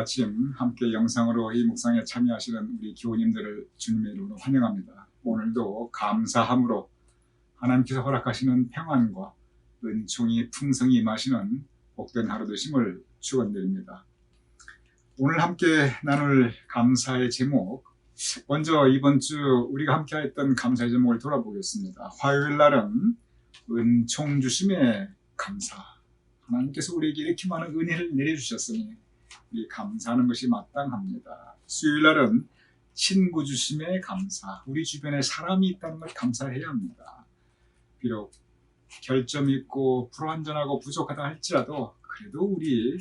아침 함께 영상으로 이 묵상에 참여하시는 우리 교우님들을 주님의 이름으로 환영합니다. 오늘도 감사함으로 하나님께서 허락하시는 평안과 은총이 풍성히 임하시는 복된 하루 되심을 축원드립니다. 오늘 함께 나눌 감사의 제목 먼저 이번 주 우리가 함께 했던 감사의 제목을 돌아보겠습니다. 화요일 날은 은총 주심의 감사 하나님께서 우리에게 이렇게 많은 은혜를 내려주셨으니 감사하는 것이 마땅합니다. 수요일 날은 친구 주심에 감사, 우리 주변에 사람이 있다는 걸 감사해야 합니다. 비록 결점 있고 불완전하고 부족하다 할지라도 그래도 우리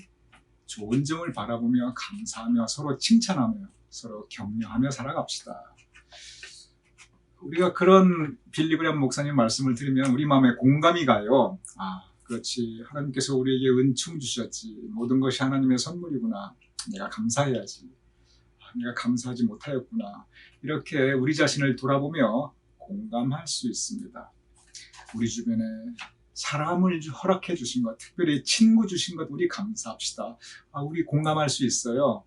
좋은 점을 바라보며 감사하며 서로 칭찬하며 서로 격려하며 살아갑시다. 우리가 그런 빌리그램 목사님 말씀을 들으면 우리 마음에 공감이 가요. 아, 그렇지. 하나님께서 우리에게 은총 주셨지. 모든 것이 하나님의 선물이구나. 내가 감사해야지. 아, 내가 감사하지 못하였구나. 이렇게 우리 자신을 돌아보며 공감할 수 있습니다. 우리 주변에 사람을 허락해 주신 것, 특별히 친구 주신 것 우리 감사합시다. 아, 우리 공감할 수 있어요.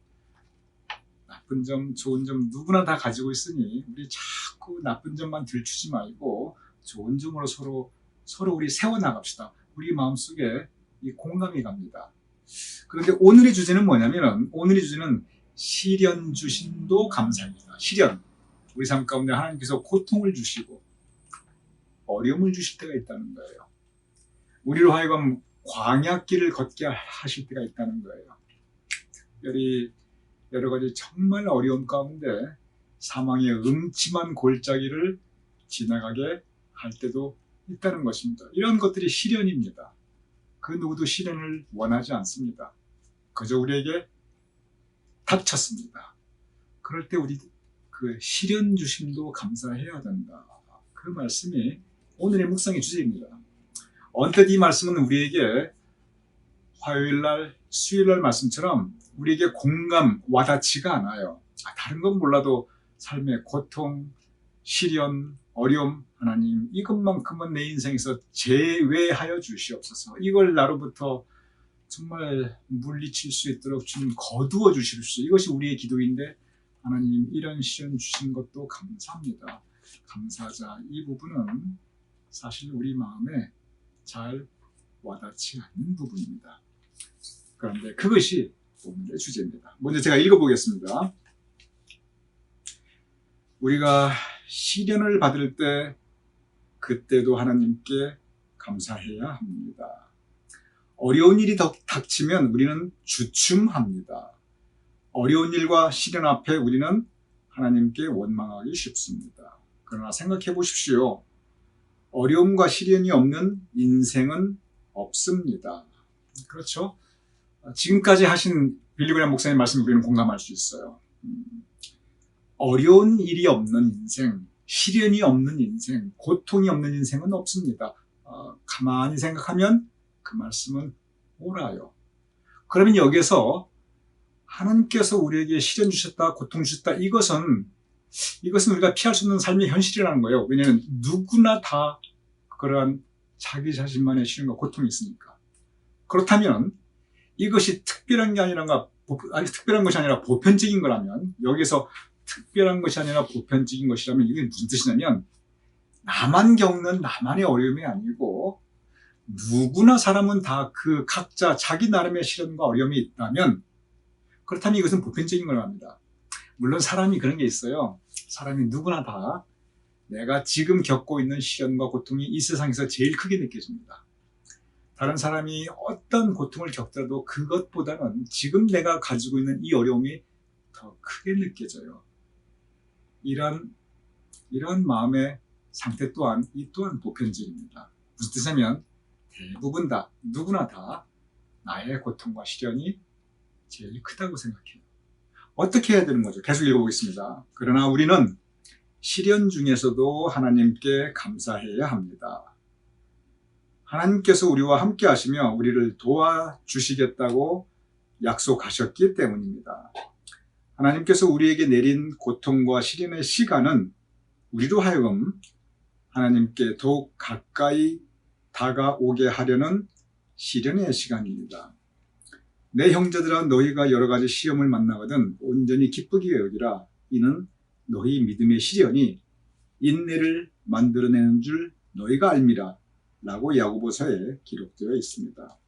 나쁜 점, 좋은 점 누구나 다 가지고 있으니 우리 자꾸 나쁜 점만 들추지 말고 좋은 점으로 서로 서로 우리 세워 나갑시다. 우리 마음속에 이 공감이 갑니다. 그런데 오늘의 주제는 뭐냐면은 오늘의 주제는 시련 주신도 감사입니다. 시련. 우리 삶 가운데 하나님께서 고통을 주시고 어려움을 주실 때가 있다는 거예요. 우리로 하여금 광야길을 걷게 하실 때가 있다는 거예요. 특별히 여러 가지 정말 어려운 가운데 사망의 음침한 골짜기를 지나가게 할 때도 있다는 것입니다. 이런 것들이 시련입니다. 그 누구도 시련을 원하지 않습니다. 그저 우리에게 닥쳤습니다. 그럴 때 우리 그 시련 주심도 감사해야 된다. 그 말씀이 오늘의 묵상의 주제입니다. 언뜻 이 말씀은 우리에게 화요일 날, 수요일 날 말씀처럼 우리에게 공감, 와닿지가 않아요. 아, 다른 건 몰라도 삶의 고통, 시련, 어려움, 하나님, 이것만큼은 내 인생에서 제외하여 주시옵소서. 이걸 나로부터 정말 물리칠 수 있도록 주님 거두어 주십시오. 이것이 우리의 기도인데, 하나님, 이런 시련 주신 것도 감사합니다. 감사하자. 이 부분은 사실 우리 마음에 잘 와닿지 않는 부분입니다. 그런데 그것이 오늘의 주제입니다. 먼저 제가 읽어보겠습니다. 우리가 시련을 받을 때 그때도 하나님께 감사해야 합니다. 어려운 일이 닥치면 우리는 주춤합니다. 어려운 일과 시련 앞에 우리는 하나님께 원망하기 쉽습니다. 그러나 생각해 보십시오. 어려움과 시련이 없는 인생은 없습니다. 그렇죠? 지금까지 하신 빌리그램 목사님 말씀 우리는 공감할 수 있어요. 음, 어려운 일이 없는 인생, 시련이 없는 인생, 고통이 없는 인생은 없습니다. 어, 가만히 생각하면 그 말씀은 옳아요. 그러면 여기서 하나님께서 우리에게 시련 주셨다, 고통 주셨다, 이것은, 이것은 우리가 피할 수 없는 삶의 현실이라는 거예요. 왜냐하면 누구나 다 그러한 자기 자신만의 시련과 고통이 있으니까. 그렇다면 이것이 특별한 게 아니라, 아니, 특별한 것이 아니라 보편적인 거라면, 여기서 특별한 것이 아니라 보편적인 것이라면 이게 무슨 뜻이냐면, 나만 겪는 나만의 어려움이 아니고, 누구나 사람은 다 그 각자 자기 나름의 시련과 어려움이 있다면, 그렇다면 이것은 보편적인 걸 합니다. 물론 사람이 그런 게 있어요. 사람이 누구나 다 내가 지금 겪고 있는 시련과 고통이 이 세상에서 제일 크게 느껴집니다. 다른 사람이 어떤 고통을 겪더라도 그것보다는 지금 내가 가지고 있는 이 어려움이 더 크게 느껴져요. 이런, 이런 마음의 상태 또한, 이 또한 보편적입니다. 무슨 뜻이냐면, 대부분 다, 누구나 다 나의 고통과 시련이 제일 크다고 생각해요. 어떻게 해야 되는 거죠? 계속 읽어보겠습니다. 그러나 우리는 시련 중에서도 하나님께 감사해야 합니다. 하나님께서 우리와 함께 하시며 우리를 도와주시겠다고 약속하셨기 때문입니다. 하나님께서 우리에게 내린 고통과 시련의 시간은 우리로 하여금 하나님께 더욱 가까이 다가오게 하려는 시련의 시간입니다. 내 형제들아 너희가 여러 가지 시험을 만나거든 온전히 기쁘게 여기라 이는 너희 믿음의 시련이 인내를 만들어내는 줄 너희가 알미라 라고 야고보서에 기록되어 있습니다.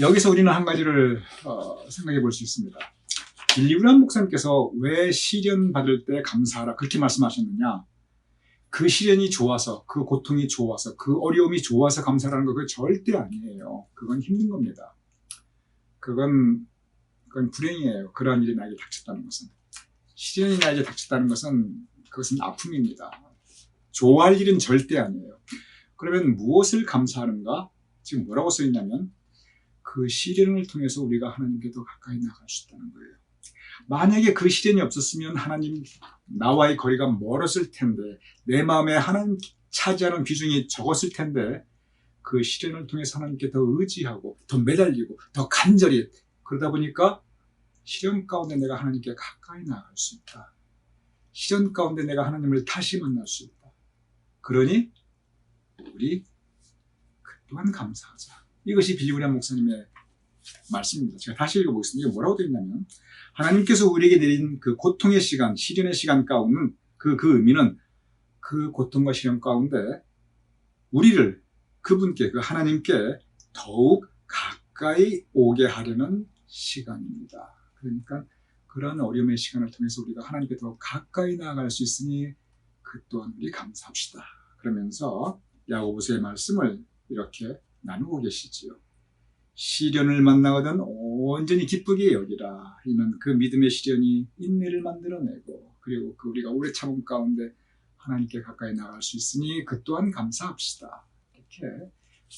여기서 우리는 한 가지를 어, 생각해 볼 수 있습니다. 빌리브란 목사님께서 왜 시련 받을 때 감사하라 그렇게 말씀하셨느냐? 그 시련이 좋아서, 그 고통이 좋아서, 그 어려움이 좋아서 감사라는 거 그거 절대 아니에요. 그건 힘든 겁니다. 그건 그건 불행이에요. 그러한 일이 나에게 닥쳤다는 것은. 시련이 나에게 닥쳤다는 것은 그것은 아픔입니다. 좋아할 일은 절대 아니에요. 그러면 무엇을 감사하는가? 지금 뭐라고 써 있냐면 그 시련을 통해서 우리가 하나님께 더 가까이 나갈 수 있다는 거예요. 만약에 그 시련이 없었으면 하나님 나와의 거리가 멀었을 텐데 내 마음에 하나님 차지하는 비중이 적었을 텐데 그 시련을 통해서 하나님께 더 의지하고 더 매달리고 더 간절히 그러다 보니까 시련 가운데 내가 하나님께 가까이 나갈 수 있다. 시련 가운데 내가 하나님을 다시 만날 수 있다. 그러니 우리 그 또한 감사하자. 이것이 빌리그리안 목사님의 말씀입니다. 제가 다시 읽어보겠습니다. 뭐라고 되어 있냐면 하나님께서 우리에게 내린 그 고통의 시간, 시련의 시간 가운데 그, 그 의미는 그 고통과 시련 가운데 우리를 그분께, 그 하나님께 더욱 가까이 오게 하려는 시간입니다. 그러니까 그런 어려움의 시간을 통해서 우리가 하나님께 더 가까이 나아갈 수 있으니 그 또한 우리 감사합시다. 그러면서 야고보서의 말씀을 이렇게 나누고 계시지요. 시련을 만나거든 온전히 기쁘게 여기라. 이는 그 믿음의 시련이 인내를 만들어내고 그리고 그 우리가 오래 참음 가운데 하나님께 가까이 나갈 수 있으니 그 또한 감사합시다. 이렇게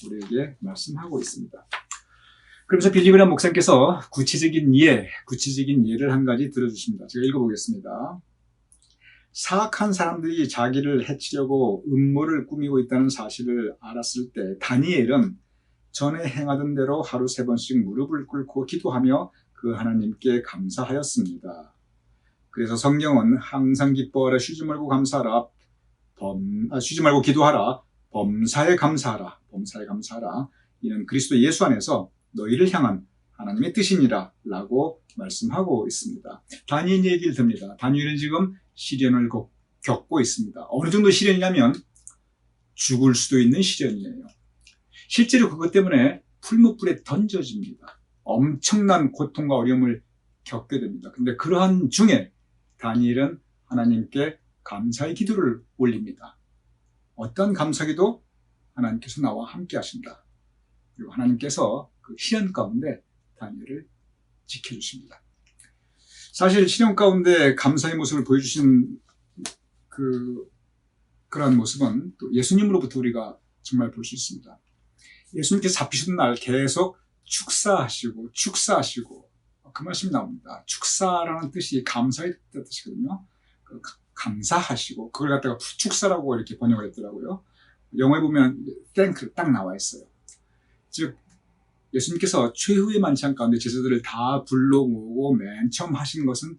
우리에게 말씀하고 있습니다. 그러면서 빌리그란 목사님께서 구체적인 예, 구체적인 예를 한 가지 들어주십니다. 제가 읽어보겠습니다. 사악한 사람들이 자기를 해치려고 음모를 꾸미고 있다는 사실을 알았을 때 다니엘은 전에 행하던 대로 하루 세 번씩 무릎을 꿇고 기도하며 그 하나님께 감사하였습니다. 그래서 성경은 항상 기뻐하라 쉬지 말고 감사하라 범, 아, 쉬지 말고 기도하라 범사에 감사하라 범사에 감사하라 이는 그리스도 예수 안에서 너희를 향한 하나님의 뜻이니라 라고 말씀하고 있습니다. 다니엘 얘기를 듭니다. 다니엘은 지금 시련을 겪- 겪고 있습니다. 어느 정도 시련이냐면 죽을 수도 있는 시련이에요. 실제로 그것 때문에 풀무불에 던져집니다. 엄청난 고통과 어려움을 겪게 됩니다. 근데 그러한 중에 다니엘은 하나님께 감사의 기도를 올립니다. 어떤 감사기도 하나님께서 나와 함께 하신다. 그리고 하나님께서 그 시련 가운데 다니엘을 지켜주십니다. 사실 시련 가운데 감사의 모습을 보여주신 그 그러한 모습은 또 예수님으로부터 우리가 정말 볼 수 있습니다. 예수님께서 잡히시던 날 계속 축사하시고 축사하시고 그 말씀이 나옵니다. 축사라는 뜻이 감사의 뜻이거든요. 그 가- 감사하시고 그걸 갖다가 축사라고 이렇게 번역을 했더라고요. 영어에 보면 thank 딱 나와 있어요. 즉 예수님께서 최후의 만찬 가운데 제자들을 다 불러 모으고 맨 처음 하신 것은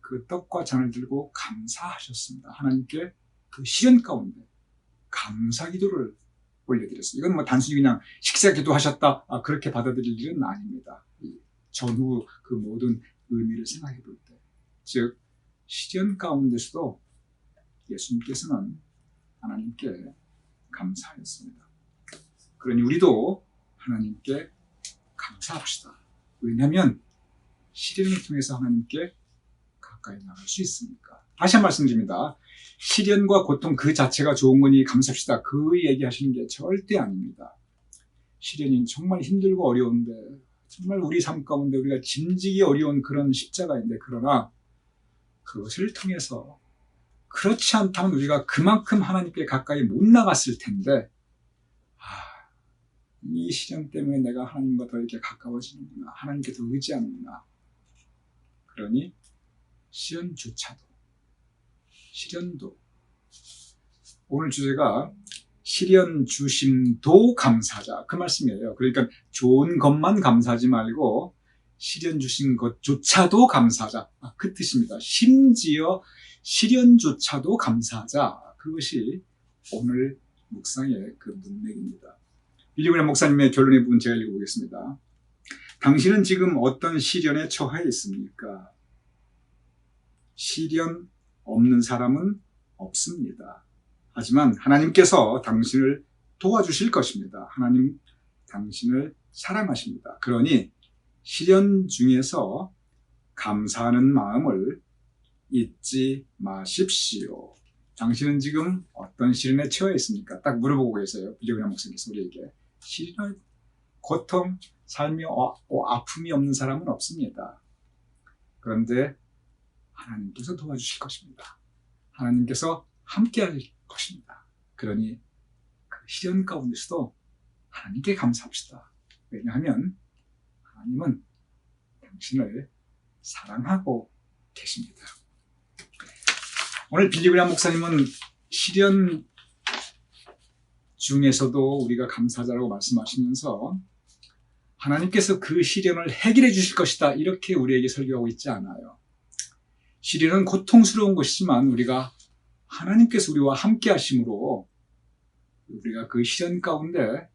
그 떡과 잔을 들고 감사하셨습니다. 하나님께 그 시련 가운데 감사 기도를 올려드렸어요. 이건 뭐 단순히 그냥 식사 기도하셨다 아, 그렇게 받아들일 일은 아닙니다. 이 전후 그 모든 의미를 생각해 볼 때, 즉 시련 가운데서도 예수님께서는 하나님께 감사하였습니다. 그러니 우리도 하나님께 감사합시다. 왜냐하면 시련을 통해서 하나님께 가까이 나갈 수 있으니까. 다시 한번 말씀드립니다. 시련과 고통 그 자체가 좋은 거니 감사합시다. 그 얘기하시는 게 절대 아닙니다. 시련이 정말 힘들고 어려운데 정말 우리 삶 가운데 우리가 짐지기 어려운 그런 십자가인데 그러나 그것을 통해서 그렇지 않다면 우리가 그만큼 하나님께 가까이 못 나갔을 텐데 아, 이 시련 때문에 내가 하나님과 더 이렇게 가까워지는구나. 하나님께 더 의지하는구나. 그러니 시련조차도 시련도 오늘 주제가 시련 주심도 감사하자 그 말씀이에요. 그러니까 좋은 것만 감사하지 말고 시련 주신 것조차도 감사하자 아, 그 뜻입니다. 심지어 시련조차도 감사하자 그것이 오늘 묵상의 그 문맥입니다. 빌리그레 목사님의 결론의 부분 제가 읽어보겠습니다. 당신은 지금 어떤 시련에 처해 있습니까? 시련 없는 사람은 없습니다. 하지만 하나님께서 당신을 도와주실 것입니다. 하나님 당신을 사랑하십니다. 그러니 시련 중에서 감사하는 마음을 잊지 마십시오. 당신은 지금 어떤 시련에 처해 있습니까? 딱 물어보고 계세요. 빌리그레 목사님께서 우리에게 시련, 고통, 삶이 어- 어, 아픔이 없는 사람은 없습니다. 그런데 하나님께서 도와주실 것입니다. 하나님께서 함께할 것입니다. 그러니 그 시련 가운데서도 하나님께 감사합시다. 왜냐하면 하나님은 당신을 사랑하고 계십니다. 오늘 빌리그람 목사님은 시련 중에서도 우리가 감사자라고 말씀하시면서 하나님께서 그 시련을 해결해 주실 것이다. 이렇게 우리에게 설교하고 있지 않아요. 시련은 고통스러운 것이지만 우리가 하나님께서 우리와 함께 하심으로 우리가 그 시련 가운데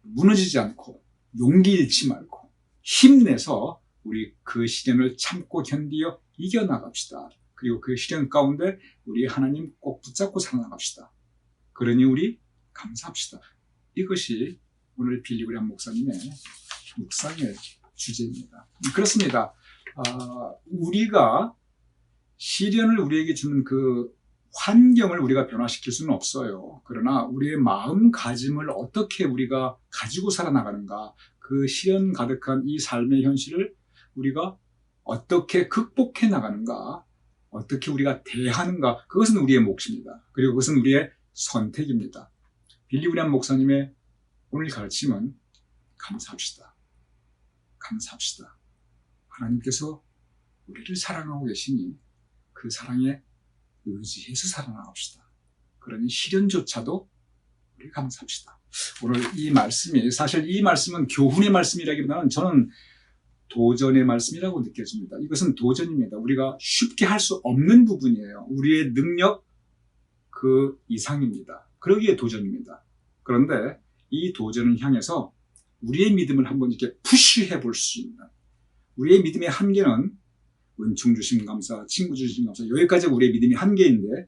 무너지지 않고 용기 잃지 말고 힘내서 우리 그 시련을 참고 견디어 이겨나갑시다. 그리고 그 시련 가운데 우리 하나님 꼭 붙잡고 살아나갑시다. 그러니 우리 감사합시다. 이것이 오늘 빌리그람 목사님의 묵상의 주제입니다. 그렇습니다. 아, 우리가 시련을 우리에게 주는 그 환경을 우리가 변화시킬 수는 없어요. 그러나 우리의 마음가짐을 어떻게 우리가 가지고 살아나가는가, 그 시련 가득한 이 삶의 현실을 우리가 어떻게 극복해 나가는가, 어떻게 우리가 대하는가, 그것은 우리의 몫입니다. 그리고 그것은 우리의 선택입니다. 빌리그람 목사님의 오늘 가르침은 감사합시다. 감사합시다. 하나님께서 우리를 사랑하고 계시니 그 사랑에 의지해서 살아나갑시다. 그러니 시련조차도 우리 감사합시다. 오늘 이 말씀이 사실 이 말씀은 교훈의 말씀이라기보다는 저는 도전의 말씀이라고 느껴집니다. 이것은 도전입니다. 우리가 쉽게 할 수 없는 부분이에요. 우리의 능력 그 이상입니다. 그러기에 도전입니다. 그런데 이 도전을 향해서 우리의 믿음을 한번 이렇게 푸시해 볼 수 있는 우리의 믿음의 한계는 은총 주심 감사, 친구 주심 감사 여기까지 우리의 믿음의 한계인데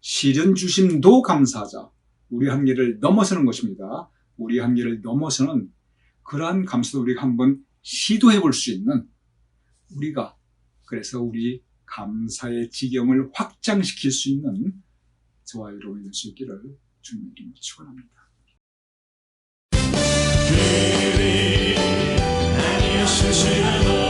시련 주심도 감사하자 우리 한계를 넘어서는 것입니다. 우리 한계를 넘어서는 그러한 감사도 우리가 한번 시도해 볼 수 있는 우리가 그래서 우리 감사의 지경을 확장시킬 수 있는 저와 여러분이 될 수 있기를 주님의 이름으로 축원합니다. 그리 아니었을지라도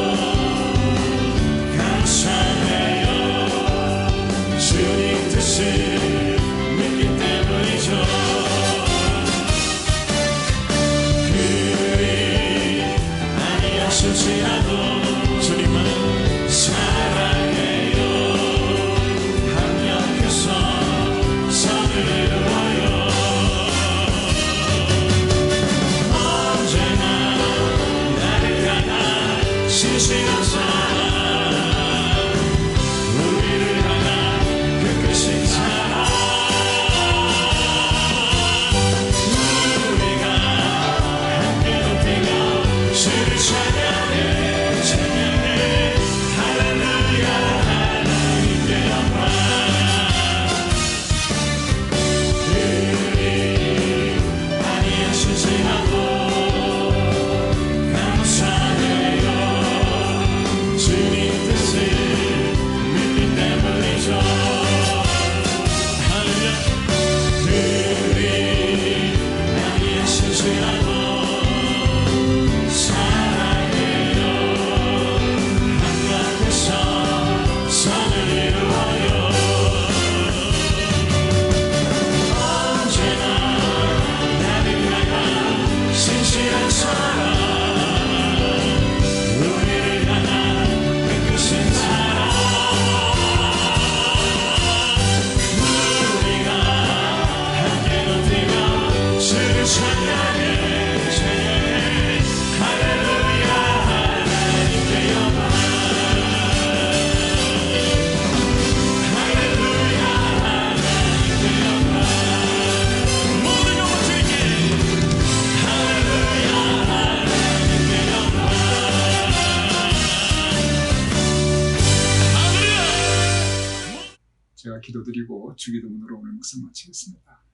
주기도문으로 오늘 묵상 마치겠습니다.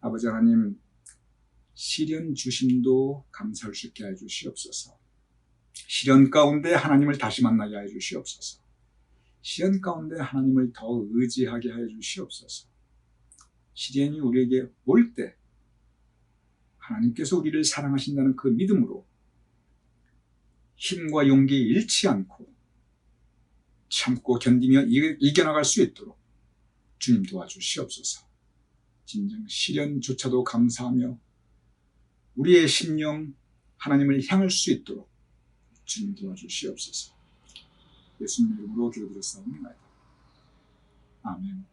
아버지 하나님, 시련 주심도 감사할 수 있게 해주시옵소서. 시련 가운데 하나님을 다시 만나게 해주시옵소서. 시련 가운데 하나님을 더 의지하게 해주시옵소서. 시련이 우리에게 올 때 하나님께서 우리를 사랑하신다는 그 믿음으로 힘과 용기 잃지 않고 참고 견디며 이- 이겨나갈 수 있도록 주님 도와주시옵소서. 진정 시련조차도 감사하며 우리의 심령 하나님을 향할 수 있도록 주님 도와주시옵소서. 예수님 이름으로 기도드렸사옵나이다. 아멘.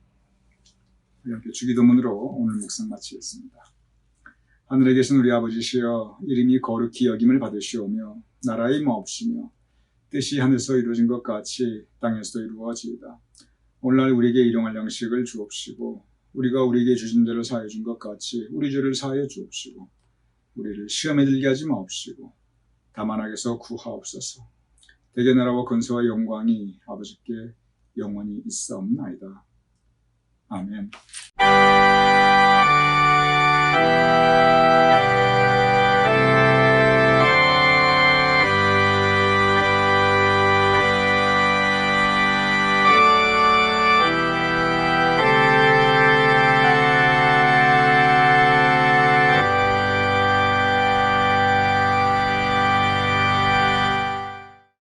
우리 함께 주기도문으로 오늘 묵상 마치겠습니다. 하늘에 계신 우리 아버지시여 이름이 거룩히 여김을 받으시오며 나라의 마옵시며 뜻이 하늘에서 이루어진 것 같이 땅에서도 이루어지이다. 오늘날 우리에게 일용할 양식을 주옵시고 우리가 우리에게 주신 대로 사해 준 것 같이 우리 죄를 사해 주옵시고 우리를 시험에 들게 하지 마옵시고 다만 악에서 구하옵소서 대개 나라와 건세와 영광이 아버지께 영원히 있사옵나이다. 아멘.